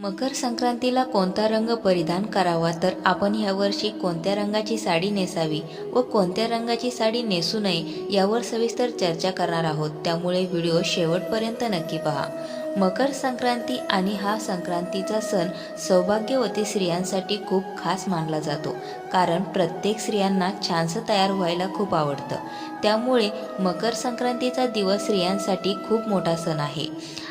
मकर संक्रांतीला कोणता रंग परिधान करावा? तर आपण यावर्षी कोणत्या रंगाची साडी नेसावी व कोणत्या रंगाची साडी नेसू नये यावर सविस्तर चर्चा करणार आहोत. त्यामुळे व्हिडिओ शेवटपर्यंत नक्की पहा. मकर संक्रांती आणि हा संक्रांतीचा सण सौभाग्यवती स्त्रियांसाठी खूप खास मानला जातो. कारण प्रत्येक स्त्रियांना छानसं तयार व्हायला खूप आवडतं. त्यामुळे मकर संक्रांतीचा दिवस स्त्रियांसाठी खूप मोठा सण आहे.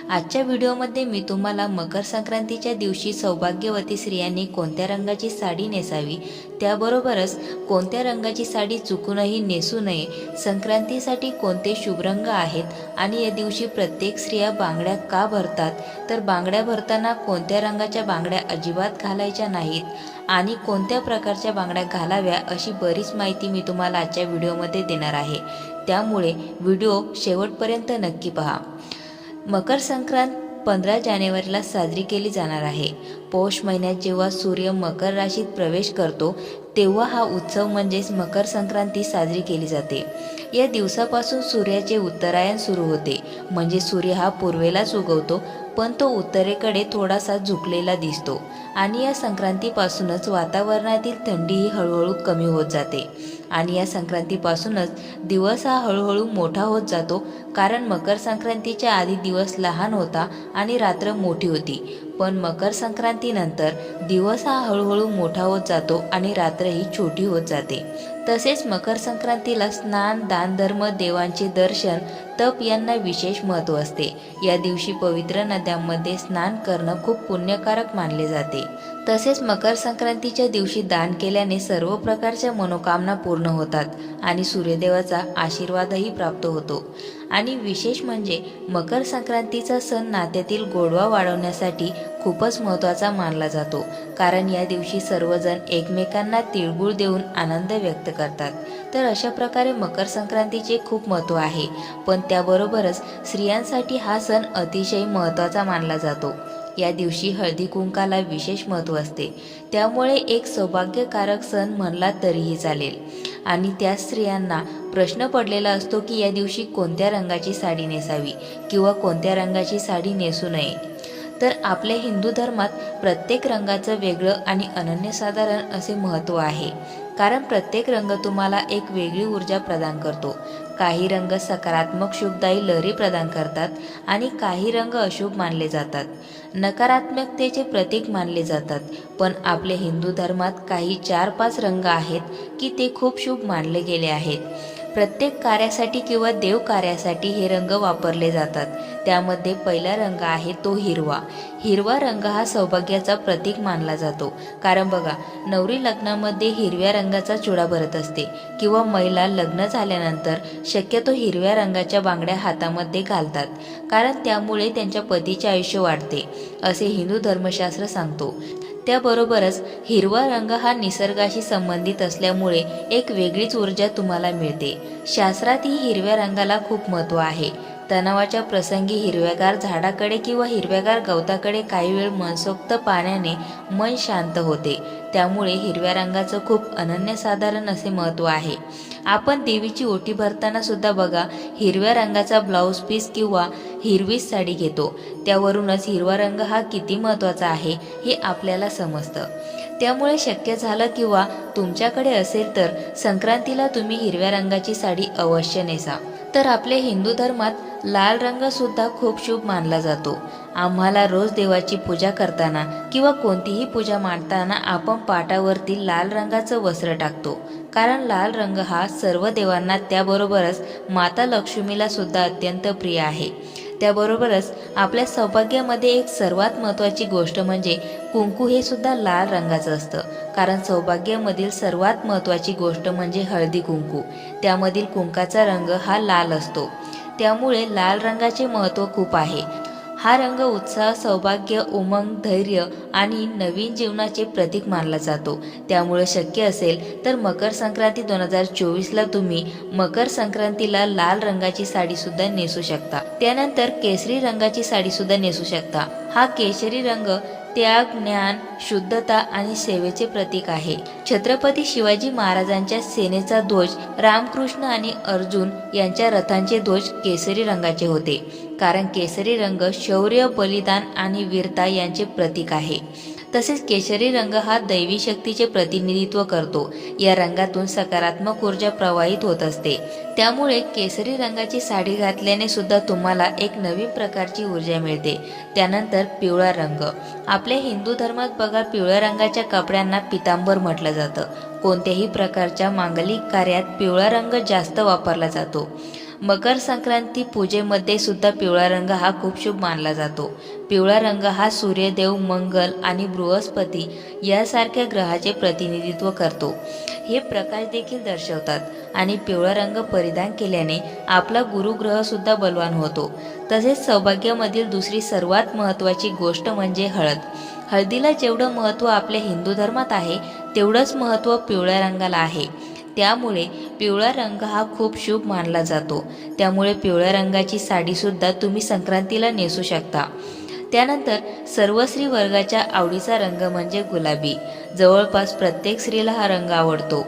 आजच्या व्हिडिओमध्ये मी तुम्हाला मकर संक्रांतीच्या दिवशी सौभाग्यवती स्त्रियांनी कोणत्या रंगाची साडी नेसावी त्याबरोबरच कोणत्या रंगाची साडी चुकूनही नेसू नये संक्रांतीसाठी कोणते शुभ रंग आहेत आणि या दिवशी प्रत्येक स्त्रिया बांगड्या का भरतात तर बांगड्या भरताना कोणत्या रंगाच्या बांगड्या अजिबात घालायच्या नाहीत आणि कोणत्या प्रकारच्या बांगड्या घालाव्या अशी बरीच माहिती मी तुम्हाला आजच्या व्हिडिओमध्ये देणार आहे. त्यामुळे व्हिडिओ शेवटपर्यंत नक्की पहा. मकर संक्रांत पंधरा जानेवारीला साजरी केली जाणार आहे. पौष महिन्यात जेव्हा सूर्य मकर राशीत प्रवेश करतो तेव्हा हा उत्सव म्हणजेच मकर संक्रांती साजरी केली जाते. या दिवसापासून सूर्याचे उत्तरायण सुरू होते. म्हणजे सूर्य हा पूर्वेलाच उगवतो पण तो उत्तरेकडे थोडासा झुकलेला दिसतो. आणि या संक्रांतीपासूनच वातावरणातील थंडीही हळूहळू कमी होत जाते. आणि या संक्रांतीपासूनच दिवस हा हळूहळू मोठा होत जातो कारण मकर संक्रांतीच्या आधी दिवस लहान होता आणि रात्र मोठी होती. पण मकर संक्रांतीनंतर दिवस हा हळूहळू मोठा होत जातो आणि रात्रही छोटी होत जाते. तसेच मकर संक्रांतीला स्नान दान धर्म देवांचे दर्शन तप यांना विशेष महत्त्व असते. या दिवशी पवित्र नद्यांमध्ये स्नान करणं खूप पुण्यकारक मानले जाते. तसेच मकर संक्रांतीच्या दिवशी दान केल्याने सर्व प्रकारच्या मनोकामना पूर्ण होतात आणि सूर्यदेवाचा आशीर्वादही प्राप्त होतो. आणि विशेष म्हणजे मकर संक्रांतीचा सण नात्यातील गोडवा वाढवण्यासाठी खूपच महत्त्वाचा मानला जातो. कारण या दिवशी सर्वजण एकमेकांना तिळगुळ देऊन आनंद व्यक्त करतात. तर अशा प्रकारे मकर संक्रांतीचे खूप महत्त्व आहे. पण त्याबरोबरच स्त्रियांसाठी हा सण अतिशय महत्त्वाचा मानला जातो. या दिवशी हळदी कुंकाला विशेष महत्त्व असते. त्यामुळे एक सौभाग्यकारक सण म्हणला तरीही चालेल. आणि त्या स्त्रियांना प्रश्न पडलेला असतो की या दिवशी कोणत्या रंगाची साडी नेसावी किंवा कोणत्या रंगाची साडी नेसू नये. तर आपल्या हिंदू धर्मात प्रत्येक रंगाचं वेगळं आणि अनन्यसाधारण असे महत्त्व आहे. कारण प्रत्येक रंग तुम्हाला एक वेगळी ऊर्जा प्रदान करतो. काही रंग सकारात्मक शुभदायी लहरी प्रदान करतात आणि काही रंग अशुभ मानले जातात. नकारात्मकतेचे प्रतीक मानले जातात. पण आपल्या हिंदू धर्मात काही चार पाच रंग आहेत की ते खूप शुभ मानले गेले आहेत. प्रत्येक कार्यासाठी किंवा देव कार्यासाठी हे रंग वापरले जातात. त्यामध्ये पहिला रंग आहे तो हिरवा. हिरवा रंग हा सौभाग्याचा प्रतीक मानला जातो. कारण बघा नवरी लग्नामध्ये हिरव्या रंगाचा चुडा भरत असते किंवा महिला लग्न झाल्यानंतर शक्यतो हिरव्या रंगाच्या बांगड्या हातामध्ये घालतात. कारण त्यामुळे त्यांच्या पतीचे आयुष्य वाढते असे हिंदू धर्मशास्त्र सांगतो. त्याबरोबरच हिरवा रंग हा निसर्गाशी संबंधित असल्यामुळे एक वेगळीच ऊर्जा तुम्हाला मिळते. शास्त्रातही हिरव्या रंगाला खूप महत्त्व आहे. तणावाच्या प्रसंगी हिरव्यागार झाडाकडे किंवा हिरव्यागार गवताकडे काही वेळ मनसोक्त पाण्याने मन शांत होते. त्यामुळे हिरव्या रंगाचं खूप अनन्यसाधारण असे महत्त्व आहे. आपण देवीची ओटी भरताना सुद्धा बघा हिरव्या रंगाचा ब्लाऊज पीस किंवा हिरवीच साडी घेतो. त्यावरूनच हिरवा रंग हा किती महत्त्वाचा आहे हे आपल्याला समजतं. त्यामुळे शक्य झालं किंवा तुमच्याकडे असेल तर संक्रांतीला तुम्ही हिरव्या रंगाची साडी अवश्य नेसा. तर आपल्या हिंदू धर्मात लाल रंग सुद्धा खूप शुभ मानला जातो. आम्हाला रोज देवाची पूजा करताना किंवा कोणतीही पूजा मांडताना आपण पाटावरती लाल रंगाचं वस्त्र टाकतो. कारण लाल रंग हा सर्व देवांना त्याबरोबरच माता लक्ष्मीला सुद्धा अत्यंत प्रिय आहे. त्याबरोबरच आपल्या सौभाग्यामध्ये एक सर्वात महत्त्वाची गोष्ट म्हणजे कुंकू हे सुद्धा लाल रंगाचं असतं. कारण सौभाग्यामधील सर्वात महत्त्वाची गोष्ट म्हणजे हळदी कुंकू. त्यामधील कुंकाचा रंग हा लाल असतो. त्यामुळे लाल रंगाचे महत्त्व खूप आहे. हा रंग उत्साह सौभाग्य उमंग धैर्य आणि नवीन जीवनाचे प्रतीक मानला जातो. त्यामुळे शक्य असेल तर मकर संक्रांती दोन हजार चोवीसला तुम्ही मकर संक्रांतीला लाल रंगाची साडीसुद्धा नेसू शकता. त्यानंतर केसरी रंगाची साडीसुद्धा नेसू शकता. हा केशरी रंग त्याग ज्ञान शुद्धता आणि सेवेचे प्रतीक आहे. छत्रपती शिवाजी महाराजांच्या सेनेचा ध्वज रामकृष्ण आणि अर्जुन यांच्या रथांचे ध्वज केसरी रंगाचे होते. कारण केसरी रंग शौर्य बलिदान आणि वीरता यांचे प्रतीक आहे. तसेच केशरी रंग हा दैवी शक्तीचे प्रतिनिधित्व करतो. या रंगातून सकारात्मक ऊर्जा प्रवाहित होत असते. त्यामुळे केसरी रंगाची साडी घातल्याने सुद्धा तुम्हाला एक नवीन प्रकारची ऊर्जा मिळते. त्यानंतर पिवळा रंग. आपल्या हिंदू धर्मात बघा पिवळ्या रंगाच्या कपड्यांना पितांबर म्हटलं जातं. कोणत्याही प्रकारच्या मांगलिक कार्यात पिवळा रंग जास्त वापरला जातो. मकर संक्रांती पूजेमध्ये सुद्धा पिवळा रंग हा खूप शुभ मानला जातो. पिवळा रंग हा सूर्यदेव मंगल आणि बृहस्पती यासारख्या ग्रहाचे प्रतिनिधित्व करतो. हे प्रकाश देखील दर्शवतात आणि पिवळा रंग परिधान केल्याने आपला गुरुग्रह सुद्धा बलवान होतो. तसेच सौभाग्यामधील दुसरी सर्वात महत्त्वाची गोष्ट म्हणजे हळद. हळदीला जेवढं महत्त्व आपल्या हिंदू धर्मात आहे तेवढंच महत्त्व पिवळ्या रंगाला आहे. त्यामुळे पिवळा रंग हा खूप शुभ मानला जातो. त्यामुळे पिवळ्या रंगाची साडीसुद्धा तुम्ही संक्रांतीला नेसू शकता. त्यानंतर सर्व स्त्री वर्गाच्या आवडीचा रंग म्हणजे गुलाबी. जवळपास प्रत्येक स्त्रीला हा रंग आवडतो.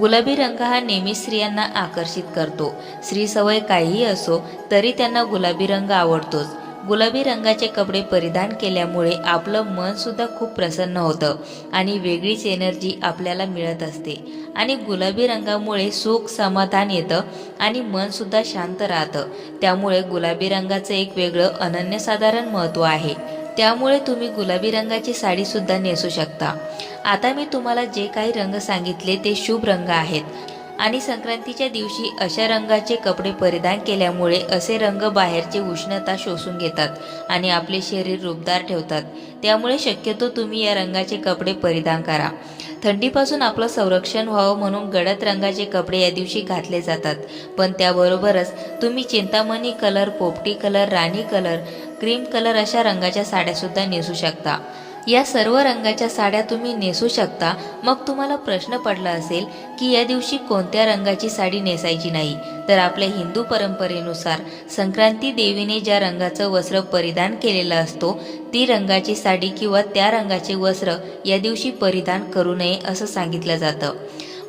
गुलाबी रंग हा नेहमी स्त्रियांना आकर्षित करतो. स्त्री सवय काहीही असो तरी त्यांना गुलाबी रंग आवडतोच. गुलाबी रंगाचे कपडे परिधान केल्यामुळे आपलं मनसुद्धा खूप प्रसन्न होतं आणि वेगळीच एनर्जी आपल्याला मिळत असते. आणि गुलाबी रंगामुळे सुख समाधान येतं आणि मनसुद्धा शांत राहतं. त्यामुळे गुलाबी रंगाचं एक वेगळं अनन्यसाधारण महत्त्व आहे. त्यामुळे तुम्ही गुलाबी रंगाची साडीसुद्धा नेसू शकता. आता मी तुम्हाला जे काही रंग सांगितले ते शुभ रंग आहेत. आणि संक्रांतीच्या दिवशी अशा रंगाचे कपडे परिधान केल्यामुळे असे रंग बाहेरची उष्णता शोषून घेतात आणि आपले शरीर रूपदार ठेवतात. त्यामुळे शक्यतो तुम्ही या रंगाचे कपडे परिधान करा. थंडीपासून आपलं संरक्षण व्हावं म्हणून गडद रंगाचे कपडे या दिवशी घातले जातात. पण त्याबरोबरच तुम्ही चिंतामणी कलर पोपटी कलर राणी कलर क्रीम कलर अशा रंगाच्या साड्यासुद्धा नेसू शकता. या सर्व रंगाच्या साड्या तुम्ही नेसू शकता. मग तुम्हाला प्रश्न पडला असेल की या दिवशी कोणत्या रंगाची साडी नेसायची नाही? तर आपल्या हिंदू परंपरेनुसार संक्रांती देवीने ज्या रंगाचं वस्त्र परिधान केलेलं असतो ती रंगाची साडी किंवा त्या रंगाचे वस्त्र या दिवशी परिधान करू नये असं सांगितलं जातं.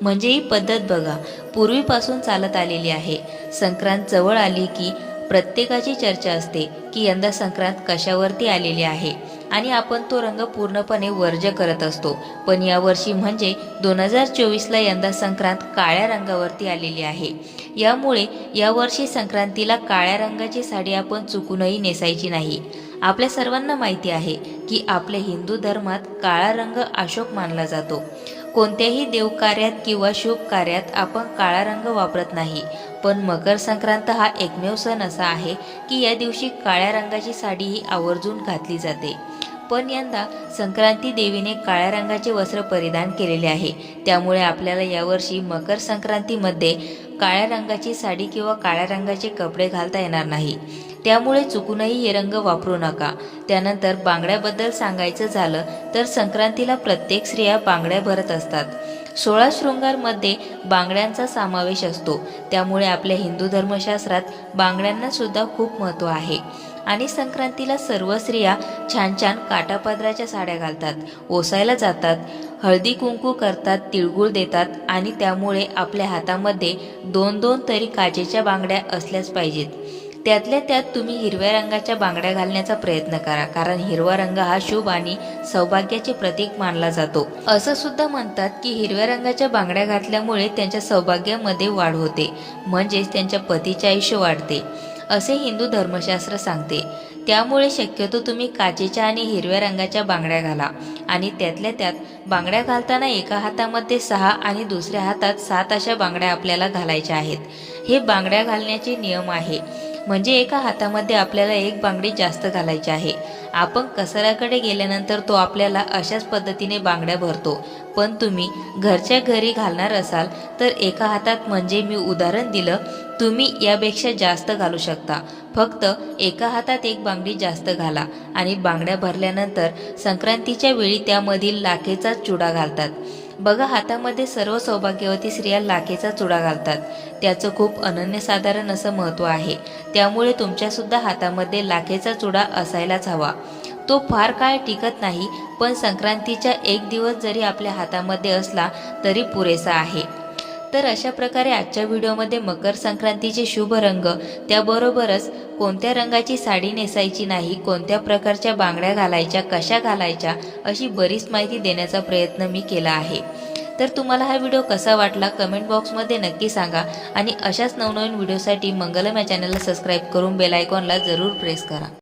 म्हणजे ही पद्धत बघा. पूर्वीपासून चालत आलेली आहे. संक्रांत जवळ आली की प्रत्येकाची चर्चा असते की यंदा संक्रांत कशावरती आलेली आहे. आणि आपण तो रंग पूर्णपणे वर्ज करत असतो. पण यावर्षी म्हणजे दोन हजार चोवीसला यंदा संक्रांत काळ्या रंगावरती आलेली आहे. यामुळे यावर्षी संक्रांतीला काळ्या रंगाची साडी आपण चुकूनही नेसायची नाही. आपल्या सर्वांना माहिती आहे की आपल्या हिंदू धर्मात काळा रंग अशोक मानला जातो. कोणत्याही देवकार्यात किंवा शुभ कार्यात आपण काळा रंग वापरत नाही. पण मकर संक्रांत हा एकमेव सण असा आहे की या दिवशी काळ्या रंगाची साडी ही आवर्जून घातली जाते. पण यंदा संक्रांती देवीने काळ्या रंगाचे वस्त्र परिधान केलेले आहे. त्यामुळे आपल्याला यावर्षी मकर संक्रांतीमध्ये काळ्या रंगाची साडी किंवा काळ्या रंगाचे कपडे घालता येणार नाही. त्यामुळे चुकूनही हे रंग वापरू नका. त्यानंतर बांगड्याबद्दल सांगायचं झालं तर संक्रांतीला प्रत्येक स्त्रिया बांगड्या भरत असतात. सोळा शृंगारमध्ये बांगड्यांचा समावेश असतो. त्यामुळे आपल्या हिंदू धर्मशास्त्रात बांगड्यांना सुद्धा खूप महत्त्व आहे. आणि संक्रांतीला सर्व स्त्रिया छान छान काटापदराच्या साड्या घालतात ओसायला जातात हळदी कुंकू करतात तिळगुळ देतात आणि त्यामुळे आपल्या हातामध्ये दोन दोन तरी काचेच्या बांगड्या असल्याच पाहिजेत. त्यातल्या त्यात तुम्ही हिरव्या रंगाच्या बांगड्या घालण्याचा प्रयत्न करा कारण हिरवा रंग हा शुभ आणि सौभाग्याचे प्रतीक मानला जातो. असं सुद्धा म्हणतात की हिरव्या रंगाच्या बांगड्या घातल्यामुळे त्यांच्या सौभाग्यामध्ये वाढ होते म्हणजेच त्यांच्या पतीचे आयुष्य वाढते. असे हिंदू धर्मशास्त्र सांगते. त्यामुळे शक्यतो तुम्ही काचेच्या आणि हिरव्या रंगाच्या बांगड्या घाला आणि त्यातल्या त्यात बांगड्या घालताना एका हातामध्ये सहा आणि दुसऱ्या हातात सात अशा बांगड्या आपल्याला घालायच्या आहेत. हे बांगड्या घालण्याचे नियम आहे. म्हणजे एका हातामध्ये आपल्याला एक बांगडी जास्त घालायची आहे. आपण कसराकडे गेल्यानंतर तो आपल्याला अशाच पद्धतीने बांगड्या भरतो. पण तुम्ही घरच्या घरी घालणार असाल तर एका हातात म्हणजे मी उदाहरण दिलं तुम्ही यापेक्षा जास्त घालू शकता. फक्त एका हातात एक बांगडी जास्त घाला आणि बांगड्या भरल्यानंतर संक्रांतीच्या वेळी त्यामधील लाखेचा चुडा घालतात. बघा हातामध्ये सर्व सौभाग्यवती स्त्रिया लाखेचा चुडा घालतात. त्याचं खूप अनन्यसाधारण असं महत्त्व आहे. त्यामुळे तुमच्यासुद्धा हातामध्ये लाखेचा चुडा असायलाच हवा. तो फार काळ टिकत नाही पण संक्रांतीच्या एक दिवस जरी आपल्या हातामध्ये असला तरी पुरेसा आहे. तर अशा प्रकारे आजच्या व्हिडिओमध्ये मकर संक्रांतीचे शुभ रंग त्याबरोबरच कोणत्या रंगाची साडी नेसायची नाही कोणत्या प्रकारच्या बांगड्या घालायच्या कशा घालायच्या अशी बरीच माहिती देण्याचा प्रयत्न मी केला आहे. तर तुम्हाला हा व्हिडिओ कसा वाटला कमेंट बॉक्समध्ये नक्की सांगा आणि अशाच नवनवीन व्हिडिओसाठी मंगलम या चॅनलला सबस्क्राईब करून बेलायकॉनला जरूर प्रेस करा.